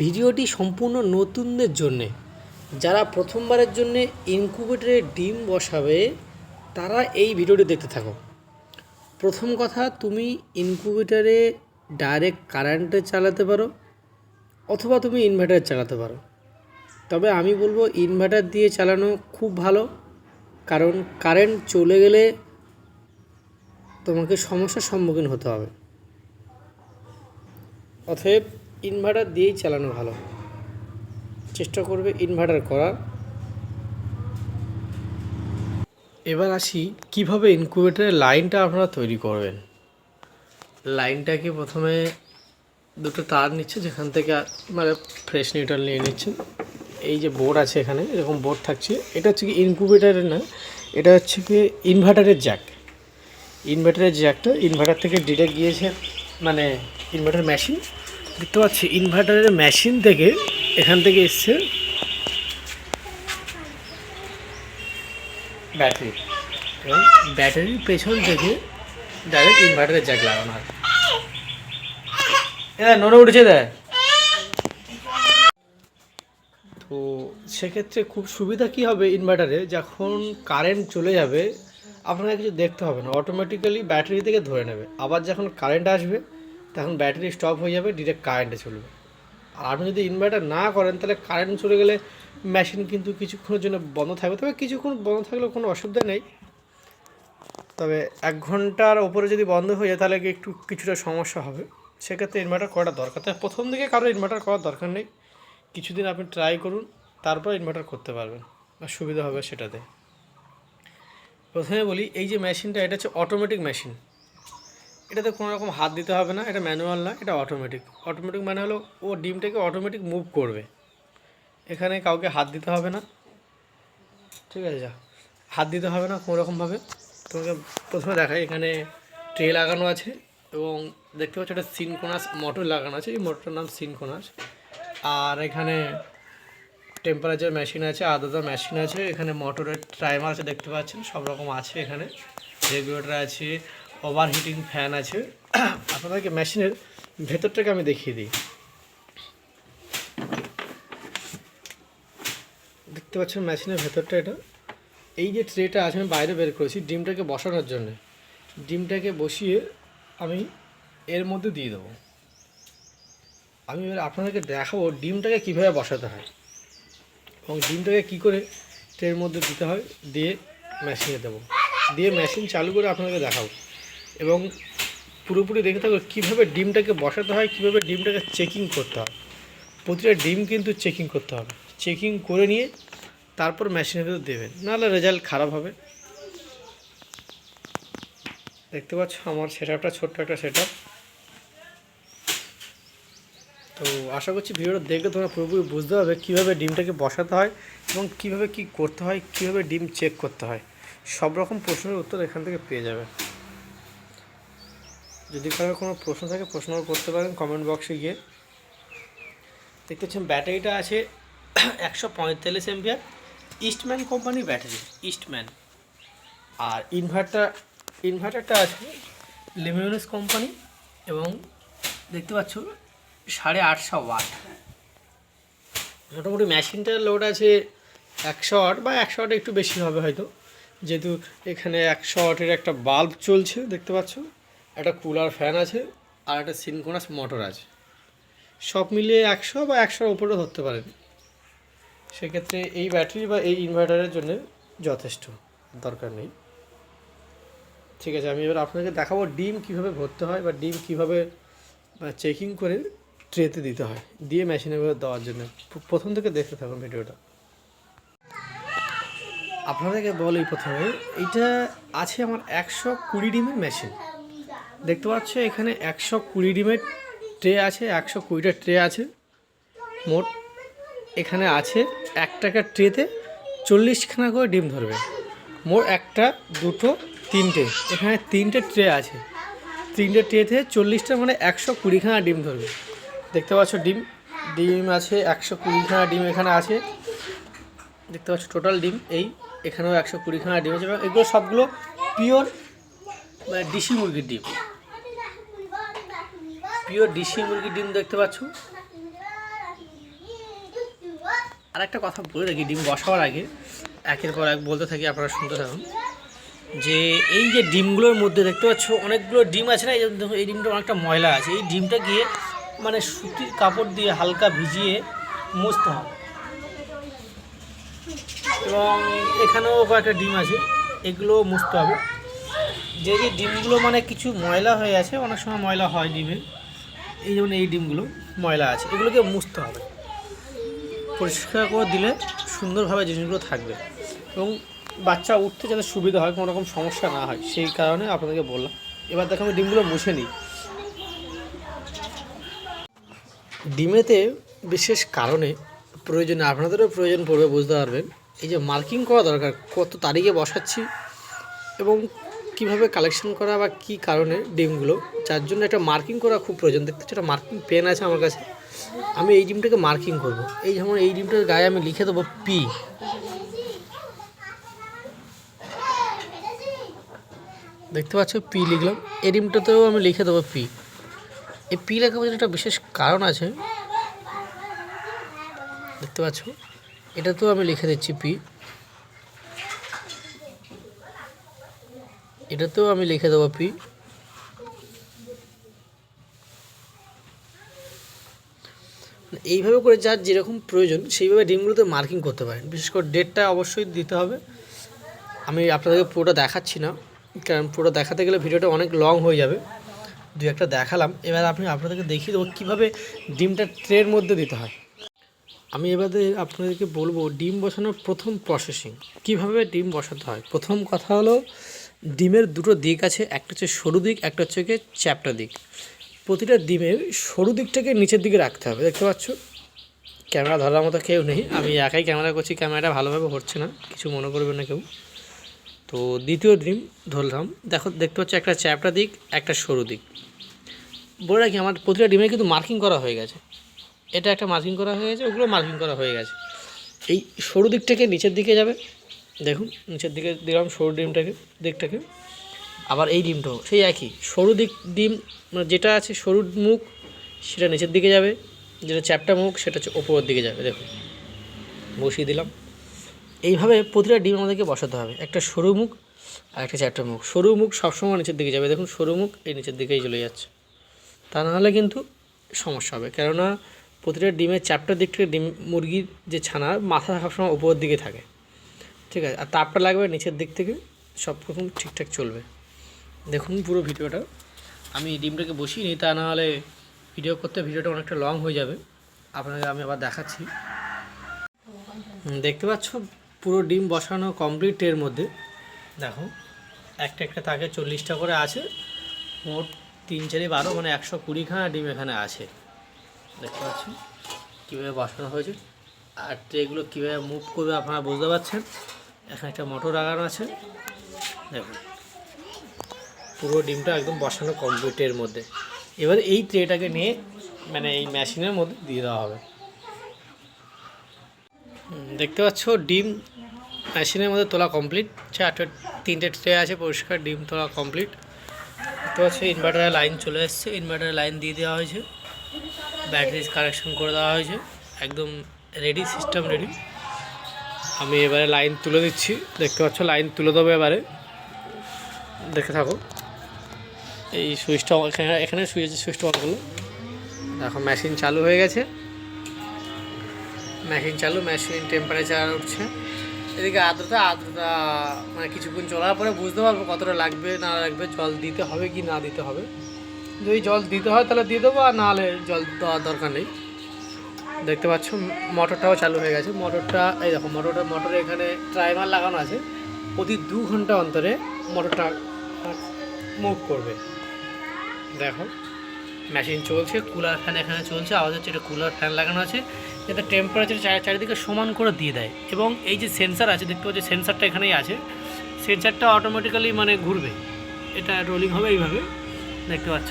ভিডিওটি সম্পূর্ণ নতুনদের জন্যে। যারা প্রথমবারের জন্যে ইনকিউবেটরে ডিম বসাবে, তারা এই ভিডিওটি দেখতে থাকো। প্রথম কথা, তুমি ইনকিউবেটরে ডাইরেক্ট কারেন্টে চালাতে পারো অথবা তুমি ইনভার্টার চালাতে পারো। তবে আমি বলব, ইনভার্টার দিয়ে চালানো খুব ভালো, কারণ কারেন্ট চলে গেলে তোমাকে সমস্যার সম্মুখীন হতে হবে। অতএব ইনভার্টার দিয়েই চালানো ভালো। চেষ্টা করবে ইনভার্টার করার। এবার আসি, কীভাবে ইনকিউবেটরের লাইনটা আপনারা তৈরি করবেন? লাইনটাকে প্রথমে দুটো তার নিচ্ছে, যেখান থেকে মানে ফ্রেশ নিউট্রাল নিয়ে নিচ্ছেন। এই যে বোর্ড আছে এখানে, এরকম বোর্ড থাকছে। এটা হচ্ছে কি ইনকিউবেটারের না, এটা হচ্ছে কি ইনভার্টারের জ্যাক ইনভার্টারের জ্যাকটা ইনভার্টার থেকে ডিরেক্ট গিয়েছে মানে ইনভার্টার মেশিন দেখতে পাচ্ছি ইনভার্টারের মেশিন থেকে এখান থেকে এসছে ব্যাটারি এবং ব্যাটারির পেছন থেকে ডাইরেক্ট ইনভার্টারের জ্যাক লাগানো হয়। এ ননে উঠেছে দেয় তো সেক্ষেত্রে খুব সুবিধা কি হবে ইনভার্টারে যখন কারেন্ট চলে যাবে, আপনাকে কিছু দেখতে হবে না। অটোমেটিক্যালি ব্যাটারি থেকে ধরে নেবে। আবার যখন কারেন্ট আসবে তখন ব্যাটারি স্টপ হয়ে যাবে ডিরেক্ট কারেন্টে চলবে। আর আপনি যদি ইনভার্টার না করেন, তাহলে কারেন্ট চলে গেলে মেশিন কিন্তু কিছুক্ষণের জন্য বন্ধ থাকবে। তবে কিছুক্ষণ বন্ধ থাকলেও কোনো অসুবিধা নেই। তবে এক ঘণ্টার ওপরে যদি বন্ধ হয়ে যায়, তাহলে একটু কিছুটা সমস্যা হবে। সেক্ষেত্রে ইনভার্টার করাটা দরকার। তাই প্রথম দিকে কারও ইনভার্টার করার দরকার নেই। কিছুদিন আপনি ট্রাই করুন, তারপর ইনভার্টার করতে পারবেন। আর সুবিধা হবে সেটাতে। প্রথমে বলি, এই যে মেশিনটা এটা হচ্ছে অটোমেটিক মেশিন এটাতে কোনো রকম হাত দিতে হবে না, এটা ম্যানুয়াল না এটা অটোমেটিক অটোমেটিক মানে হলো ও ডিমটাকে অটোমেটিক মুভ করবে। এখানে কাউকে হাত দিতে হবে না। ঠিক আছে, যা। হাত দিতে হবে না কোনো রকমভাবে তোমাকে প্রথমে দেখাই, এখানে ট্রে লাগানো আছে এবং দেখতে পাচ্ছ একটা সিনকোনাস মোটর লাগানো আছে। এই মোটরটার নাম সিনকোনাস আর এখানে টেম্পারেচার মেশিন আছে আলাদা মেশিন আছে। এখানে মোটরের ট্রাইমার আছে, দেখতে পাচ্ছেন? সব রকম আছে এখানে। রেগুলেটর আছে। ওভার হিটিং ফ্যান আছে। আপনাদেরকে মেশিনের ভেতরটাকে আমি দেখিয়ে দিই। দেখতে পাচ্ছেন মেশিনের ভেতরটা এটা। এই যে ট্রেটা আছে, আমি বাইরে বের করেছি ডিমটাকে বসানোর জন্য। ডিমটাকে বসিয়ে আমি এর মধ্যে দিয়ে দেবো। আমি এবার আপনাদেরকে দেখাবো ডিমটাকে কীভাবে বসাতে হয়। এবং ডিমটাকে কী করে ট্রের মধ্যে দিতে হয়, দিয়ে মেশিনে দেবো। দিয়ে মেশিন চালু করে আপনাদেরকে দেখাবো। এবং পুরোপুরি দেখে থাকো কীভাবে ডিমটাকে বসাতে হয়, কীভাবে ডিমটাকে চেকিং করতে হয়। প্রতিটা ডিম কিন্তু চেকিং করতে হবে। চেকিং করে নিয়ে তারপর মেশিনের ভিতর দেবেন। নাহলে রেজাল্ট খারাপ হবে। দেখতে পাচ্ছ আমার সেট আপটা ছোট্ট একটা সেট তো আশা করছি ভিডিওটা দেখলে তোমরা পুরোপুরি বুঝতে হবে কীভাবে ডিমটাকে বসাতে হয় এবং কীভাবে কি করতে হয়, কীভাবে ডিম চেক করতে হয়। সব রকম প্রশ্নের উত্তর এখান থেকে পেয়ে যাবে। যদি কারোর কোনো প্রশ্ন থাকে প্রশ্ন করতে পারেন কমেন্ট বক্সে গিয়ে। দেখতে পাচ্ছেন ব্যাটারিটা আছে একশো পঁয়তাল্লিশ এমপিআর ইস্টম্যান কোম্পানির ব্যাটারি ইস্টম্যান আর ইনভার্টার ইনভার্টারটা আছে লিমিউনিস কোম্পানি এবং দেখতে পাচ্ছ সাড়ে আটশো ওয়াট মোটামুটি মেশিনটার লোড আছে একশো ওয়াট বা একশো ওয়াট একটু বেশি হবে হয়তো। যেহেতু এখানে একশো ওয়াটের একটা বাল্ব চলছে, দেখতে পাচ্ছ। একটা কুলার ফ্যান আছে আর একটা সিনকোনাস মোটর আছে। সব মিলিয়ে একশো বা একশোর উপরে ধরতে পারেন। সেক্ষেত্রে এই ব্যাটারি বা এই ইনভার্টারের জন্য যথেষ্ট, দরকার নেই। ঠিক আছে, আমি এবার আপনাকে দেখাবো ডিম কীভাবে ভরতে হয় বা ডিম কীভাবে চেকিং করে ট্রেতে দিতে হয়। দিয়ে মেশিনে দেওয়ার জন্য। প্রথম থেকে দেখতে থাকুন ভিডিওটা। আপনাদেরকে বলি প্রথমে, এইটা আছে আমার একশো কুড়ি ডিমের মেশিন দেখতে পাচ্ছ, এখানে একশো কুড়ি ডিমের ট্রে আছে, একশো কুড়িটা ট্রে আছে। মোট এখানে আছে এক টাকার ট্রেতে চল্লিশখানা করে ডিম ধরবে। মোট একটা, দুটো, তিনটে, এখানে তিনটে ট্রে আছে। তিনটে ট্রেতে চল্লিশটা মানে একশো কুড়িখানা ডিম ধরবে। দেখতে পাচ্ছ, ডিম ডিম আছে, একশো কুড়িখানা ডিম এখানে আছে। দেখতে পাচ্ছ, টোটাল ডিম এই, এখানেও একশো কুড়িখানা ডিম আছে। এগুলো সবগুলো পিওর মানে ডিসি মুরগির ডিম। পিওর ডিসি মুরগির ডিম দেখতে পাচ্ছ? আর একটা কথা বলে রাখি, ডিম বসাবার আগে, একের পর এক বলতে থাকি, আপনারা শুনতে থাকুন। যে এই যে ডিমগুলোর মধ্যে দেখতে পাচ্ছ, অনেকগুলো ডিম আছে না, এই দেখো এই ডিমটা অনেকটা ময়লা আছে। এই ডিমটা গিয়ে মানে সুতির কাপড় দিয়ে হালকা ভিজিয়ে মুছতে হবে। এবং এখানেও কয়েকটা ডিম আছে এগুলো মুছতে হবে। যে যে ডিমগুলো মানে কিছু ময়লা হয়ে আছে, অনেক সময় ময়লা হয় ডিমে। এই যেমন এই ডিমগুলো ময়লা আছে, এগুলোকে মুছতে হবে। পরিষ্কার করে দিলে সুন্দরভাবে জিনিসগুলো থাকবে। এবং বাচ্চা উঠতে যাতে সুবিধা হয়, কোনো রকম সমস্যা না হয়, সেই কারণে আপনাদেরকে বললাম। এবার দেখো আমি ডিমগুলো মুছে নিই। ডিমেতে বিশেষ কারণে প্রয়োজনে, আপনাদেরও প্রয়োজন পড়বে, বুঝতে পারবেন। এই যে মার্কিং করা দরকার, কত তারিখে বসাচ্ছি এবং কীভাবে কালেকশন করা বা কী কারণে ডিমগুলো? যার জন্য একটা মার্কিং করা খুব প্রয়োজন। দেখতে একটা মার্কিং পেন আছে আমার কাছে। আমি এই ডিমটাকে মার্কিং করব। এই যেমন এই ডিমটার গায়ে আমি লিখে দেবো পি দেখতে পাচ্ছ পি লিখলাম। এই ডিমটাতেও আমি লিখে দেবো পি এই পি লেখা বোঝার একটা বিশেষ কারণ আছে। দেখতে পাচ্ছ? এটাতেও আমি লিখে দিচ্ছি পি এটাতেও আমি লিখে দেবো পি। এইভাবে করে যার যেরকম প্রয়োজন, সেইভাবে ডিমগুলোতে মার্কিং করতে পারেন। বিশেষ করে ডেটটা অবশ্যই দিতে হবে। আমি আপনাদেরকে পুরোটা দেখাচ্ছি না, কারণ পুরোটা দেখাতে গেলে ভিডিওটা অনেক লং হয়ে যাবে। দু একটা দেখালাম, এবার আপনি আপনাদেরকে দেখিয়ে দেবো কীভাবে ডিমটা ট্রের মধ্যে দিতে হয়। আমি এবারে আপনাদেরকে বলব, ডিম বসানোর প্রথম প্রসেসিং কীভাবে ডিম বসাতে হয়? প্রথম কথা হলো ডিমের দুটো দিক আছে, একটা হচ্ছে সরু দিক, একটা হচ্ছে গিয়ে চ্যাপটা দিক। প্রতিটা ডিমের সরু দিকটাকে নিচের দিকে রাখতে হবে, দেখতে পাচ্ছ? ক্যামেরা ধরার মতো কেউ নেই, আমি একাই ক্যামেরা করছি, ক্যামেরাটা ভালোভাবে হচ্ছে না, কিছু মনে করবে না কেউ। তো দ্বিতীয় ডিম ধরলাম, দেখো, দেখতে পাচ্ছ একটা চ্যাপটা দিক, একটা সরু দিক। বলে রাখি, আমার প্রতিটা ডিমে কিন্তু মার্কিং করা হয়ে গেছে। এটা একটা মার্কিং করা হয়ে গেছে, ওগুলো মার্কিং করা হয়ে গেছে। এই সরু দিকটাকে নিচের দিকে যাবে দেখুন, নিচের দিকে দিলাম সরু ডিমটাকে, দিকটাকে। আবার এই ডিমটাও, সেই একই, সরু দিক ডিম মানে যেটা আছে সরু মুখ, সেটা নিচের দিকে যাবে, যেটা চ্যাপটা মুখ, সেটা হচ্ছে ওপরের দিকে যাবে, দেখুন। বসিয়ে দিলাম। এইভাবে প্রতিটা ডিম আমাদেরকে বসাতে হবে, একটা সরু মুখ আর একটা চ্যাপটা মুখ। সরু মুখ সবসময় নিচের দিকে যাবে, দেখুন, সরু মুখ এই নিচের দিকেই চলে যাচ্ছে। তা নাহলে কিন্তু সমস্যা হবে, কেননা প্রতিটা ডিমের চ্যাপটার দিক থেকে ডিম, মুরগির যে ছানা, মাথা সবসময় উপরের দিকে থাকে। ঠিক আছে, আর তাপটা লাগবে নিচের দিক থেকে, সব রকম ঠিকঠাক চলবে। দেখুন পুরো ভিডিওটা। আমি ডিমটাকে বসিয়ে নিই, তা নাহলে ভিডিও করতে ভিডিওটা অনেকটা লং হয়ে যাবে। আপনাকে আমি আবার দেখাচ্ছি। দেখতে পাচ্ছ পুরো ডিম বসানো কমপ্লিট এর মধ্যে। দেখো, একটা একটা তাকে চল্লিশটা করে আছে। মোট তিন চারি বারো মানে একশো কুড়িখানা ডিম এখানে আছে। দেখতে পাচ্ছেন কীভাবে বসানো হয়েছে, আর ট্রেগুলো কীভাবে মুভ করবে আপনারা বুঝতে পারছেন। এখানে একটা মোটর লাগানো আছে। দেখুন। পুরো ডিমটা একদম বসানো কমপ্লিটের মধ্যে। এবার এই ট্রেটাকে নিয়ে মানে এই মেশিনের মধ্যে দিয়ে দেওয়া হবে। দেখতে পাচ্ছ, ডিম মেশিনের মধ্যে তোলা কমপ্লিট চারটে, তিনটে ট্রে আছে, পরিষ্কার ডিম তোলা কমপ্লিট দেখতে পাচ্ছ ইনভার্টারের লাইন চলে এসছে। ইনভার্টারের লাইন দিয়ে দেওয়া হয়েছে। ব্যাটারি কানেকশন করে দেওয়া হয়েছে। একদম রেডি সিস্টেম রেডি আমি এবারে লাইন তুলে দিচ্ছি। দেখতে পাচ্ছ, লাইন তুলে দেবো এবারে। দেখে থাকো। এই সুইচটা এখানে এখানে সুইচ সুইচটা অন করল এখন মেশিন চালু হয়ে গেছে। মেশিন চালু মেশিন টেম্পারেচার উঠছে। এদিকে আর্দ্রতা আর্দ্রতা মানে কিছুক্ষণ চলার পরে বুঝতে পারব কতটা লাগবে, না লাগবে, জল দিতে হবে কি না দিতে হবে। যদি জল দিতে হয় তাহলে দিয়ে দেবো, আর নাহলে জল দেওয়ার দরকার নেই। দেখতে পাচ্ছ, মোটরটাও চালু হয়ে গেছে। মোটরটা, এই দেখো, মোটরটা, মোটরে এখানে ট্রাইমার লাগানো আছে। প্রতি দু ঘণ্টা অন্তরে মোটরটা মুভ করবে। দেখো মেশিন চলছে কুলার ফ্যান এখানে চলছে, আওয়াজ হচ্ছে এটা কুলার ফ্যান লাগানো আছে। যাতে টেম্পারেচার চারিদিকে সমান করে দিয়ে দেয়। এবং এই যে সেন্সার আছে, দেখতে পাচ্ছি সেন্সারটা এখানেই আছে। সেন্সারটা অটোমেটিক্যালি মানে ঘুরবে। এটা রোলিং হবে এইভাবে। দেখতে পাচ্ছ?